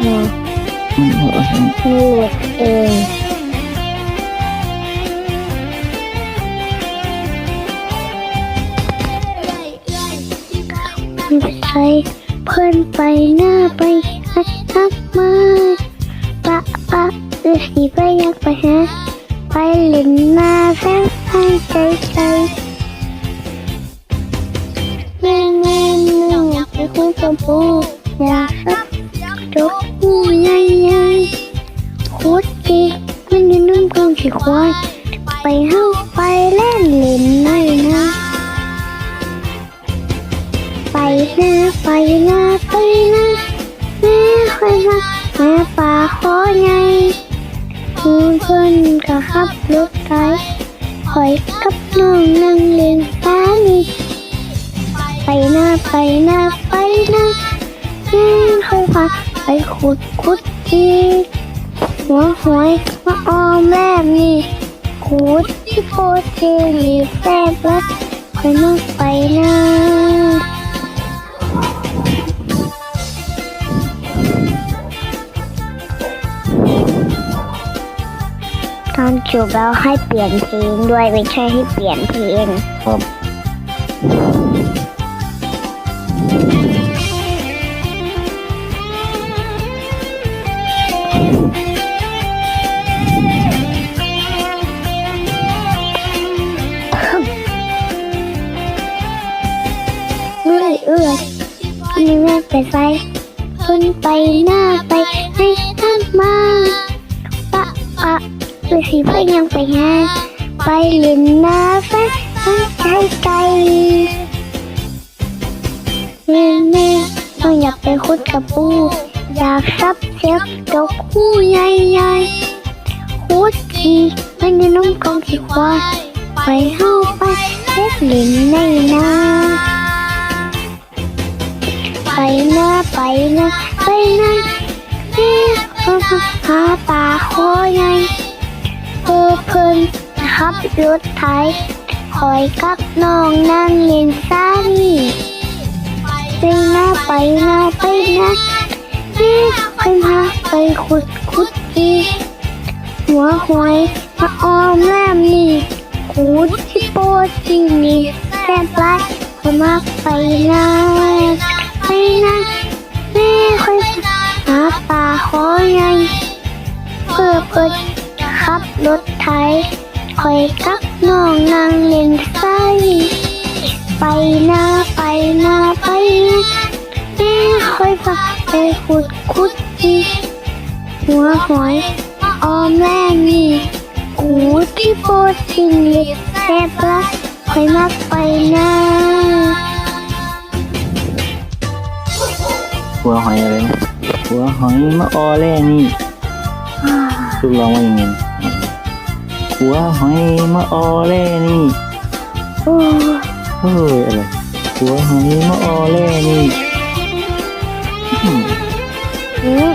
เนี่ยมันหัวเองมันหลุดเองใช้เพื่อนไปหน้าไปฮักฮักมาปะปะหรือสิไปยากไปหาไปเล่นหน้าแฟนให้ใจใจแม่แม่แม่อยากไปคุยกับปูอยากสัก จบหูใหญ่ใหญ่ๆคุดดีมันยู่น้ำกองขี้ควายไปเฮาไปเล่นเล่นในนะ ไปนะไปนะไปนะแม่ค่อยมาแม่ป่าขอไงคุณเพื่อนก็ขับรถไถคอยกับน้องนั่งเล่นตานี่ไปนะไปนะไป ขุดขุดทีหัวหวยมาออมแลบนี่ขุดที่โพเทลีแฟบรักค่อยมาไปนะตอนจบแล้วให้เปลี่ยนเพลงด้วยไม่ใช่ให้เปลี่ยนเพลงครับ เอื้อยเอื้อยนี่แม่ไปไฟคนไปหน้าไปให้ท่านมาปะปะหรือสิไปยังไปหานไปเล่นหน้าแฟนใจใจแม่แม่ต้องอยากไปคุดกับปูอยากซับเสียบดอกคู่ใหญ่ๆคุดทีมันอยู่น้ำกองขี้ควายไปเฮาไปเล่นเล่นในน้า รถไถคอยกับน้องนั่งเล่นซานี่ไปนะไปนะไปนะเฮ้ค่อยพาไปขุดขุดอีหัวหอยมาออมแลมนี่ขุดที่โปจริงนี่แซ่บไรค่อมาไปนะไปนะแม่ค่อยหาปลาขอใหญ่เพื่อเปิดขับรถไถ คอยกับน้องนางเล่นไส้ไปนะไปนะไปนะแม่ค่อยพาไปขุดขุดทีหัวหอยออมแม่นี่หูที่โปรติงเล็กแซ่บละค่อยมักไปนะหัวหอยอะไรนะหัวหอยมะออแล่นี่ลูกร้องว่าอย่างไง หัวหอยมาออเล่นี่โอ้เฮ้ยอะไรหัวหอยมาออเล่นี่ อืม